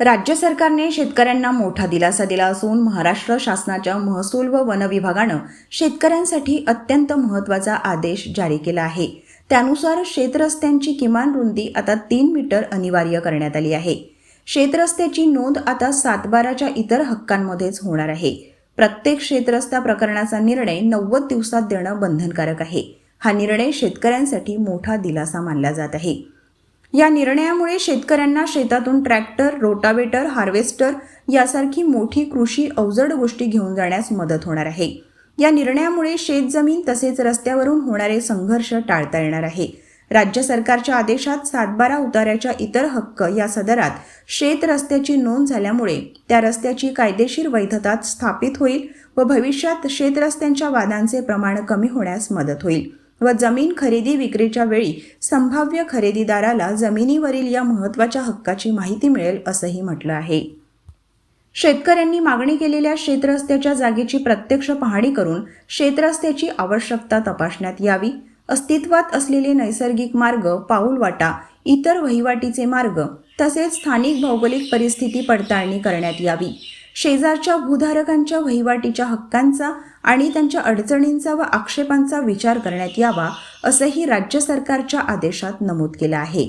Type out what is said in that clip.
राज्य सरकारने शेतकऱ्यांना मोठा दिलासा दिला असून महाराष्ट्र शासनाच्या महसूल व वन विभागानं शेतकऱ्यांसाठी अत्यंत महत्त्वाचा आदेश जारी केला आहे. त्यानुसार शेतरस्त्यांची किमान रुंदी आता तीन मीटर अनिवार्य करण्यात आली आहे. शेतरस्त्याची नोंद आता सातबाराच्या इतर हक्कांमध्येच होणार आहे. प्रत्येक शेतरस्ता प्रकरणाचा निर्णय नव्वद दिवसात देणं बंधनकारक आहे. हा निर्णय शेतकऱ्यांसाठी मोठा दिलासा मानला जात आहे. या निर्णयामुळे शेतकऱ्यांना शेतातून ट्रॅक्टर रोटावेटर हार्वेस्टर यासारखी मोठी कृषी अवजड गोष्टी घेऊन जाण्यास मदत होणार आहे. या निर्णयामुळे शेतजमीन तसेच रस्त्यावरून होणारे संघर्ष टाळता येणार आहे. राज्य सरकारच्या आदेशात सातबारा उताऱ्याच्या इतर हक्क या सदरात शेत रस्त्याची नोंद झाल्यामुळे त्या रस्त्याची कायदेशीर वैधता स्थापित होईल व भविष्यात शेतरस्त्यांच्या वादांचे प्रमाण कमी होण्यास मदत होईल. व जमीन खरेदी विक्रीच्या वेळी संभाव्य खरेदीदाराला जमिनीवरील या महत्त्वाच्या हक्काची माहिती मिळेल असंही म्हटलं आहे. शेतकऱ्यांनी मागणी केलेल्या शेतरस्त्याच्या जागेची प्रत्यक्ष पाहणी करून शेतरस्त्याची आवश्यकता तपासण्यात यावी. अस्तित्वात असलेले नैसर्गिक मार्ग पाऊलवाटा इतर वहिवाटीचे मार्ग तसेच स्थानिक भौगोलिक परिस्थिती पडताळणी करण्यात यावी. शेजारच्या भूधारकांच्या वहिवाटीच्या हक्कांचा आणि त्यांच्या अडचणींचा व आक्षेपांचा विचार करण्यात यावा असंही राज्य सरकारच्या आदेशात नमूद केलं आहे.